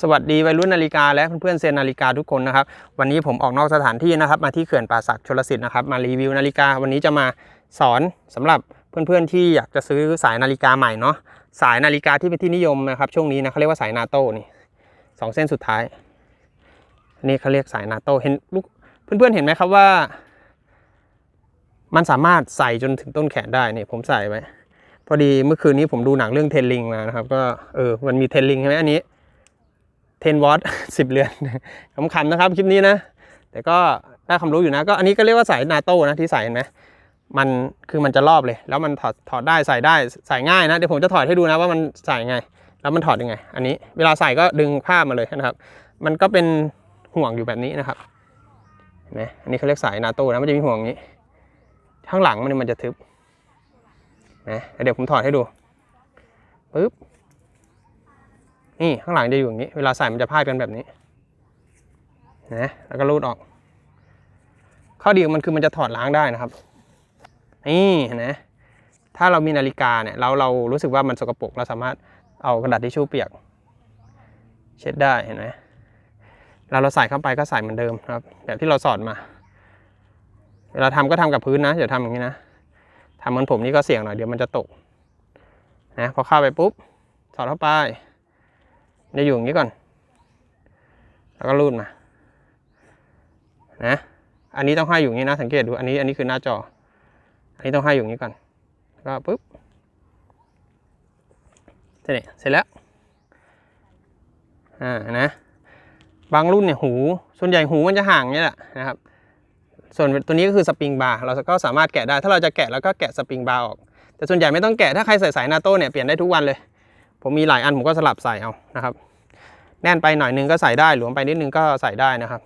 สวัสดีวัยรุ่นนาฬิกาและเพื่อนๆเซนนาฬิกาทุกคนนะครับ วันนี้ผมออกนอกสถานที่นะครับ มาที่เขื่อนป่าสักชลสิทธิ์นะครับมารีวิวนาฬิกา วันนี้จะมาสอนสำหรับเพื่อนๆที่อยากจะซื้อสายนาฬิกาใหม่เนาะสายนาฬิกาที่เป็นที่นิยมนะครับ ช่วงนี้นะเขาเรียกว่าสายนาโต้นี่สองเส้นสุดท้ายนนี้เขาเรียกสายนาโต้เห็นลูกเพื่อนๆเห็นไหมครับว่า มันสามารถใส่จนถึงต้นแขนได้นี่ผมใส่ไว้พอดีเมื่อคืนนี้ผมดูหนังเรื่องเทนลิงมานะครับ ก็เออมันมีเทนลิงใช่ไหมอันนี้ 10 วอต10 เรือนขำๆนะครับคลิปนี้นะ แต่ก็ได้ความรู้อยู่นะ ก็อันนี้ก็เรียกว่าสายนาโต้นะที่ใส่เห็นไหมมันคือมันจะรอบเลย แล้วมันถอดถอดได้ใส่ได้ใส่ง่ายนะเดี๋ยวผมจะถอดให้ดูนะว่ามันใส่ไง แล้วมันถอดยังไง อันนี้เวลาใส่ก็ดึงผ้ามาเลยนะครับ มันก็เป็นห่วงอยู่แบบนี้นะครับเห็นไหมอันนี้เขาเรียกสายนาโต้นะมันจะมีห่วงนี้ข้างหลังมันมันจะทึบนะเดี๋ยวผมถอดให้ดูปึ๊บ นี่ข้างหลังจะอยู่อย่างนี้ เวลาใส่มันจะพาดกันแบบนี้นะแล้วก็รูดออก ข้อดีของมันคือมันจะถอดล้างได้นะครับ นี่เห็นไหมถ้าเรามีนาฬิกาเนี่ยเราเรารู้สึกว่ามันสกปรกเราสามารถเอากระดาษทิชชู่เปียก เช็ดได้เห็นไหมเราเราใส่เข้าไปก็ใส่เหมือนเดิมครับ แบบที่เราสอนมา เวลาทำก็ทำกับพื้นนะอย่าทำอย่างนี้นะทำเหมือนผมนี่ก็เสี่ยงหน่อยเดี๋ยวมันจะตกนะพอเข้าไปปุ๊บสอดเข้าไป จะอยู่อย่างนี้ก่อน แล้วก็รูดมา นะ อันนี้ต้องให้อยู่อย่างนี้นะ สังเกตดู อันนี้ อันนี้คือหน้าจอ อันนี้ต้องให้อยู่อย่างนี้ก่อน แล้วก็ปุ๊บเสร็จเสร็จแล้ว อ่า นะ บางรุ่นเนี่ยหู ส่วนใหญ่หูมันจะห่างเนี่ยแหละนะครับ ส่วนตัวนี้ก็คือสปริงบาร์ เราก็สามารถแกะได้ ถ้าเราจะแกะแล้วก็แกะสปริงบาร์ออก แต่ส่วนใหญ่ไม่ต้องแกะ ถ้าใครใส่สายนาโต้เนี่ยเปลี่ยนได้ทุกวันเลย ผมมีหลายอันผมก็สลับใส่เอานะครับ แน่นไปหน่อยนึงก็ใส่ได้หลวมไปนิดนึงก็ใส่ได้นะครับ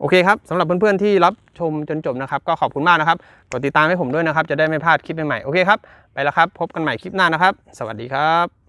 โอเคครับสำหรับเพื่อนๆที่รับชมจนจบนะครับ ก็ขอบคุณมากนะครับ กดติดตามให้ผมด้วยนะครับ จะได้ไม่พลาดคลิปใหม่ๆโอเคครับ ไปแล้วครับ พบกันใหม่คลิปหน้านะครับ สวัสดีครับ